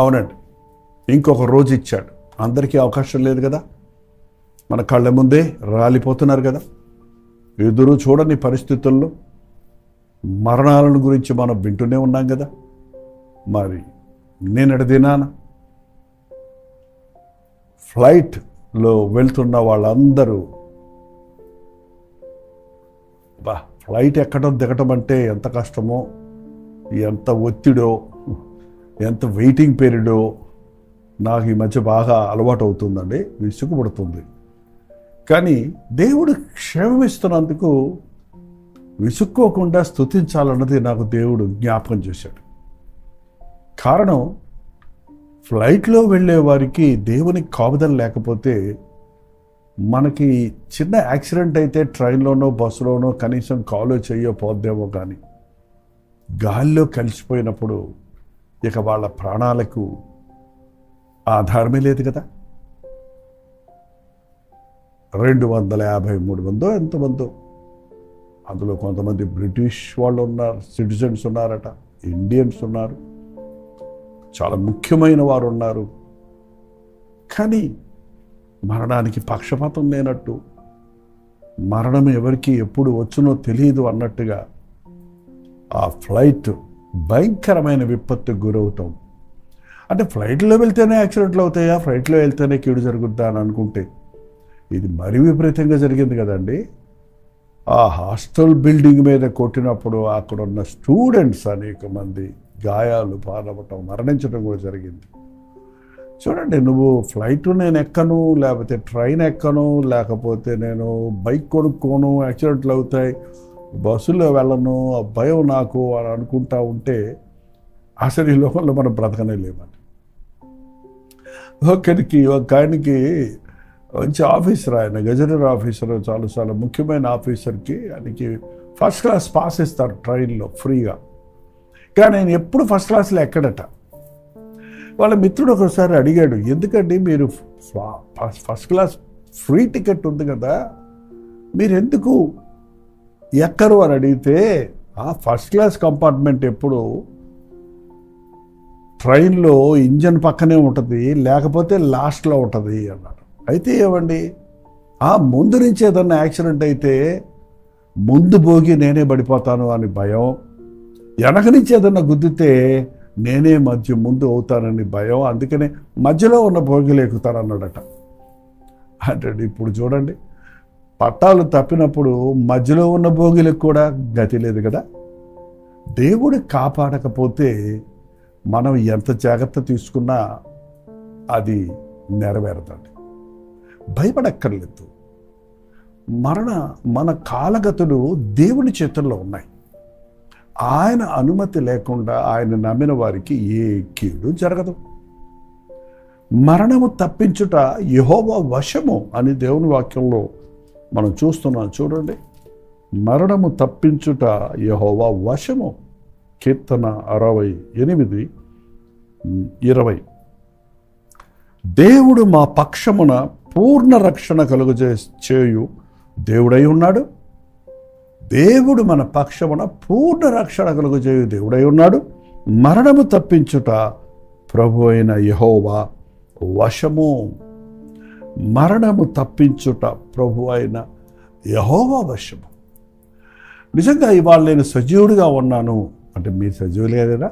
అవునండి. ఇంకొక రోజు ఇచ్చాడు. అందరికీ అవకాశం లేదు కదా? మన కళ్ళ ముందే రాలిపోతున్నారు కదా? ఎదురు చూడని పరిస్థితుల్లో మరణాలను గురించి మనం వింటూనే ఉన్నాం కదా? మరి నేనటి దినాన ఫ్లైట్లో వెళ్తున్న వాళ్ళందరూ బా ఫ్లైట్ ఎక్కడం దిగటం అంటే ఎంత కష్టమో ఎంత ఒత్తిడో ఎంత వెయిటింగ్ పీరియడో నాకు ఈ మధ్య బాగా అలవాటు అవుతుందండి విసుగుపడుతుంది. కానీ దేవుడు క్షేమమిస్తున్నందుకు విసుక్కోకుండా స్థుతించాలన్నది నాకు దేవుడు జ్ఞాపకం చేశాడు. కారణం ఫ్లైట్లో వెళ్ళే వారికి దేవునికి కాపుదల లేకపోతే మనకి చిన్న యాక్సిడెంట్ అయితే ట్రైన్లోనో బస్సులోనో కనీసం కాలో చెయ్యో పోద్దేమో కానీ గాల్లో కలిసిపోయినప్పుడు ఇక వాళ్ళ ప్రాణాలకు ఆధారమే లేదు కదా. రెండు వందల యాభై మూడు మందో ఎంతమందో అందులో కొంతమంది బ్రిటిష్ వాళ్ళు ఉన్నారు సిటిజన్స్ ఉన్నారట ఇండియన్స్ ఉన్నారు. చాలా ముఖ్యమైన వారు ఉన్నారు. కానీ మరణానికి పక్షపాతం లేనట్టు మరణం ఎవరికి ఎప్పుడు వచ్చునో తెలియదు అన్నట్టుగా ఆ ఫ్లైట్ భయంకరమైన విపత్తుకు గురవుతాం. అంటే ఫ్లైట్లో వెళ్తేనే యాక్సిడెంట్లు అవుతాయా? ఫ్లైట్లో వెళ్తేనే కీడు జరుగుద్దా అని అనుకుంటే ఇది మరీ విపరీతంగా జరిగింది కదండి. ఆ హాస్టల్ బిల్డింగ్ మీద కొట్టినప్పుడు అక్కడ ఉన్న స్టూడెంట్స్ అనేక మంది గాయాలు పాలవటం మరణించడం కూడా జరిగింది. చూడండి నువ్వు ఫ్లైట్ నేను ఎక్కను లేకపోతే ట్రైన్ ఎక్కను లేకపోతే నేను బైక్ కొనుక్కోను యాక్సిడెంట్లు అవుతాయి బస్సులో వెళ్ళను ఆ భయం నాకు అని అనుకుంటా ఉంటే అసలు ఈ లోకంలో మనం బ్రతకనే లేమని ఒకరికి ఒక ఆయనకి మంచి ఆఫీసర్ ఆయన గజనర్ ఆఫీసర్ చాలా చాలా ముఖ్యమైన ఆఫీసర్కి ఆయనకి ఫస్ట్ క్లాస్ పాస్ ఇస్తారు ట్రైన్లో ఫ్రీగా. కానీ ఆయన ఎప్పుడు ఫస్ట్ క్లాస్లో ఎక్కడట? వాళ్ళ మిత్రుడు ఒకసారి అడిగాడు ఎందుకండి మీరు ఫస్ట్ క్లాస్ ఫ్రీ టికెట్ ఉంది కదా మీరు ఎందుకు ఎక్కరు అని అడిగితే ఆ ఫస్ట్ క్లాస్ కంపార్ట్మెంట్ ఎప్పుడు? ట్రైన్లో ఇంజన్ పక్కనే ఉంటుంది లేకపోతే లాస్ట్లో ఉంటుంది అన్నాడు. అయితే ఏమండి? ఆ ముందు నుంచి ఏదన్నా యాక్సిడెంట్ అయితే ముందు భోగి నేనే పడిపోతాను అని భయం వెనక నుంచి ఏదన్నా గుద్దితే నేనే మధ్య ముందు అవుతానని భయం అందుకనే మధ్యలో ఉన్న భోగిలు ఎక్కుతాను అన్నాడట అంటే ఇప్పుడు చూడండి. పట్టాలు తప్పినప్పుడు మధ్యలో ఉన్న భోగిలకు కూడా గతి లేదు కదా? దేవుడు కాపాడకపోతే మనం ఎంత జాగ్రత్త తీసుకున్నా అది నెరవేరదండి. భయపడక్కర్లేదు. మరణ మన కాలగతులు దేవుని చేతుల్లో ఉన్నాయి. ఆయన అనుమతి లేకుండా ఆయన నమ్మిన వారికి ఏ కీడు జరగదు. మరణము తప్పించుట యహోవ వశము అని దేవుని వాక్యంలో మనం చూస్తున్నాం చూడండి. మరణము తప్పించుట యహోవ వశము. కీర్తన అరవై ఎనిమిది ఇరవై. దేవుడు మా పక్షమున పూర్ణ రక్షణ కలుగజే చేయు దేవుడై ఉన్నాడు. దేవుడు మన పక్షమున పూర్ణ రక్షణ కలుగజేయు దేవుడై ఉన్నాడు. మరణము తప్పించుట ప్రభు అయిన యహోవా వశము. మరణము తప్పించుట ప్రభు అయిన యహోవా వశము. నిజంగా ఇవాళ నేను సజీవుడిగా ఉన్నాను అంటే మీరు సజీవులే కదా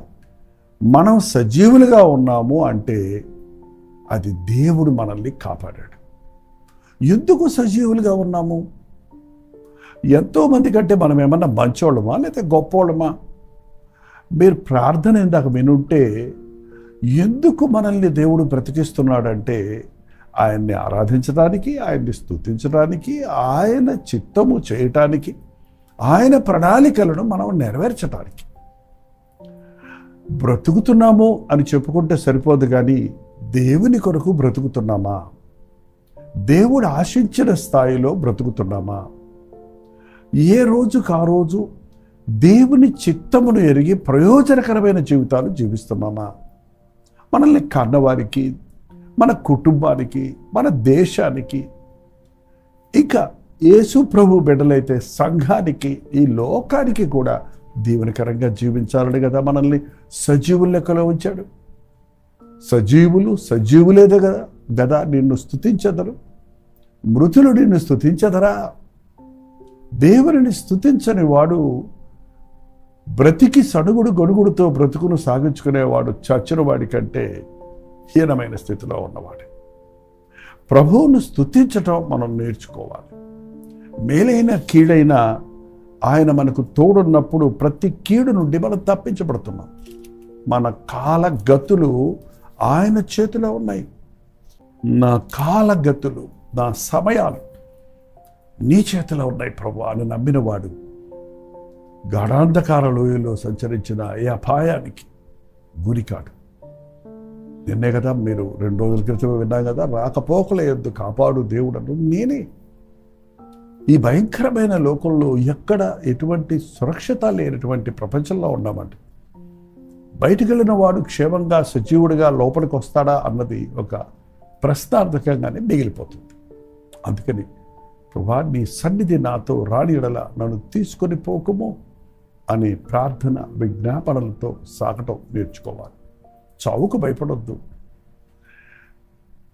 మనం సజీవులుగా ఉన్నాము అంటే అది దేవుడు మనల్ని కాపాడాడు. ఎందుకు సజీవులుగా ఉన్నాము? ఎంతోమంది కంటే మనం ఏమన్నా మంచోళ్ళమా లేదా గొప్పోళ్ళమా? మీరు ప్రార్థన ఇందాక వినుంటే ఎందుకు మనల్ని దేవుడు బ్రతికిస్తున్నాడంటే ఆయన్ని ఆరాధించడానికి ఆయన్ని స్తుతించడానికి ఆయన చిత్తము చేయటానికి ఆయన ప్రణాళికలను మనం నెరవేర్చడానికి బ్రతుకుతున్నాము అని చెప్పుకుంటే సరిపోదు కానీ దేవుని కొరకు బ్రతుకుతున్నామా? దేవుడు ఆశించిన స్థాయిలో బ్రతుకుతున్నామా? ఏ రోజుకు ఆ రోజు దేవుని చిత్తమును ఎరిగి ప్రయోజనకరమైన జీవితాలు జీవిస్తున్నామా? మనల్ని కన్నవారికి మన కుటుంబానికి మన దేశానికి. ఇంకా యేసు ప్రభు బిడ్డలైతే సంఘానికి ఈ లోకానికి కూడా దీవెనకరంగా జీవించాలని కదా మనల్ని సజీవుల లెక్కలో ఉంచాడు. సజీవులు సజీవులేదే కదా గదా నిన్ను స్థుతించదరు మృతులు నిన్ను స్థుతించదరా దేవుని స్థుతించని వాడు బ్రతికి సడుగుడు గొడుగుడుతో బ్రతుకును సాగించుకునేవాడు చచ్చిన వాడి కంటే హీనమైన స్థితిలో ఉన్నవాడు. ప్రభువును స్తుతించటం మనం నేర్చుకోవాలి. మేలైన కీడైన ఆయన మనకు తోడున్నప్పుడు ప్రతి కీడు నుండి మనం తప్పించబడుతున్నాం. మన కాలగతులు ఆయన చేతిలో ఉన్నాయి. నా కాలగతులు నా సమయాలు నీ చేతిలో ఉన్నాయి ప్రభు అని నమ్మినవాడు గాఢాంధకార లోయలో సంచరించిన ఏ అపాయానికి గురికాడు. నిన్నే కదా మీరు రెండు రోజుల క్రితం విన్నాం కదా రాకపోకల ఎద్దు కాపాడు అను నేనే. ఈ భయంకరమైన లోకంలో ఎక్కడ ఎటువంటి సురక్షత లేనటువంటి ప్రపంచంలో ఉన్నామండి. బయటికి వెళ్ళిన వాడు క్షేమంగా సజీవుడిగా లోపలికి వస్తాడా అన్నది ఒక ప్రశ్నార్థకంగానే మిగిలిపోతుంది. అందుకని ప్రభా నీ సన్నిధి నాతో రాణిడల నన్ను తీసుకొని పోకము అనే ప్రార్థన విజ్ఞాపనలతో సాగటం నేర్చుకోవాలి. చావుకు భయపడొద్దు.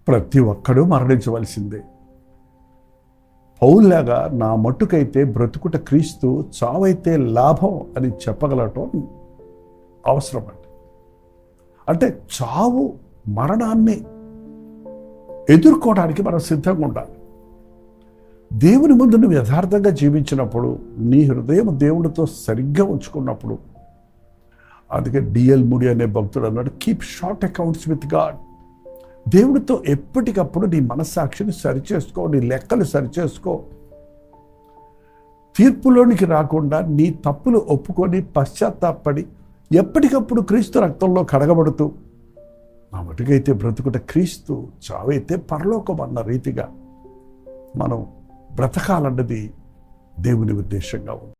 ప్రతి ఒక్కడూ మరణించవలసిందే. పౌల్లాగా నా మట్టుకైతే బ్రతుకుట క్రీస్తు చావైతే లాభం అని చెప్పగలటం అవసరం అండి అంటే చావు మరణాన్ని ఎదుర్కోవడానికి మనం సిద్ధంగా ఉండాలి. దేవుని ముందు నువ్వు యథార్థంగా జీవించినప్పుడు నీ హృదయం దేవునితో సరిగ్గా ఉంచుకున్నప్పుడు అందుకే డిఎల్ ముడి అనే భక్తుడు అన్నాడు keep short accounts with God దేవుడితో ఎప్పటికప్పుడు నీ మనస్సాక్షిని సరిచేసుకో నీ లెక్కలు సరిచేసుకో. తీర్పులోనికి రాకుండా నీ తప్పులు ఒప్పుకొని పశ్చాత్తాపడి ఎప్పటికప్పుడు క్రీస్తు రక్తంలో కడగబడుతూ నా మటుకైతే బ్రతుకుట క్రీస్తు చావైతే పరలోకం అన్న రీతిగా మనం బ్రతకాలన్నది దేవుని ఉద్దేశంగా ఉంది.